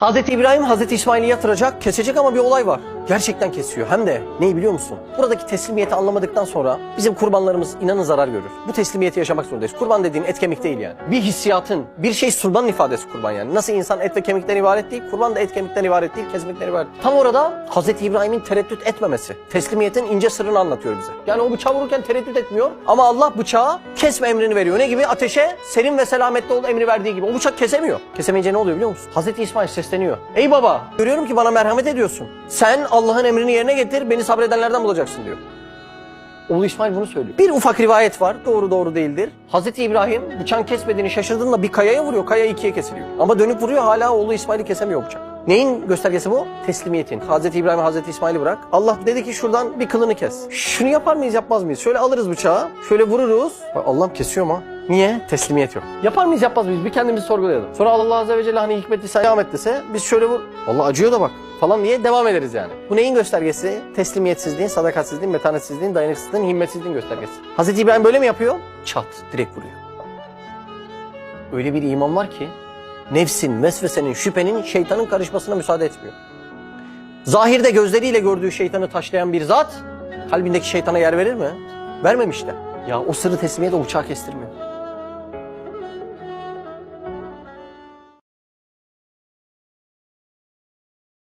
Hazreti İbrahim Hazreti İsmail'i yatıracak, kesecek ama bir olay var. Gerçekten kesiyor. Hem de neyi biliyor musun? Buradaki teslimiyeti anlamadıktan sonra bizim kurbanlarımız inanın zarar görür. Bu teslimiyeti yaşamak zorundayız. Kurban dediğin et kemik değil yani. Bir hissiyatın, bir şey surbanın ifadesi kurban yani. Nasıl insan et ve kemikten ibaret değil, kurban da et kemikten ibaret değil, kesmekten ibaret. Tam orada Hazreti İbrahim'in tereddüt etmemesi. Teslimiyetin ince sırrını anlatıyor bize. Yani o bıçağı vururken tereddüt etmiyor ama Allah bıçağı kesme emrini veriyor. Ne gibi? Ateşe serin ve selametli ol emri verdiği gibi. O bıçak kesemiyor. Kesemeyince ne oluyor biliyor musun? Hazreti İsmail sesleniyor. Ey baba görüyorum ki bana merhamet ediyorsun. Sen Allah'ın emrini yerine getir beni sabredenlerden bulacaksın diyor. Oğlu İsmail bunu söylüyor. Bir ufak rivayet var. Doğru doğru değildir. Hazreti İbrahim bıçağın kesmediğini şaşırdığında bir kayaya vuruyor. Kaya ikiye kesiliyor. Ama dönüp vuruyor hala oğlu İsmail'i kesemiyor bıçak. Neyin göstergesi bu? Teslimiyetin. Hazreti İbrahim Hazreti İsmail'i bırak. Allah dedi ki şuradan bir kılını kes. Şunu yapar mıyız yapmaz mıyız? Şöyle alırız bıçağı. Şöyle vururuz. Allah'ım kesiyor mu? Niye? Teslimiyet yok. Yapar mıyız yapmaz mıyız? Bir kendimizi sorgulayalım. Sonra Allah Azze ve Celle hani hikmetliyse devam et dese biz şöyle vur. Allah acıyor da bak falan diye devam ederiz yani. Bu neyin göstergesi? Teslimiyetsizliğin, sadakatsizliğin, metanetsizliğin, dayanıksızlığın, himmetsizliğin göstergesi. Hazreti İbrahim böyle mi yapıyor? Çat, direkt vuruyor. Öyle bir iman var ki nefsin, vesvesenin, şüphenin, şeytanın karışmasına müsaade etmiyor. Zahirde gözleriyle gördüğü şeytanı taşlayan bir zat kalbindeki şeytana yer verir mi? Vermemişler. Ya o sırrı teslimiyet o bıçağı kestirmiyor.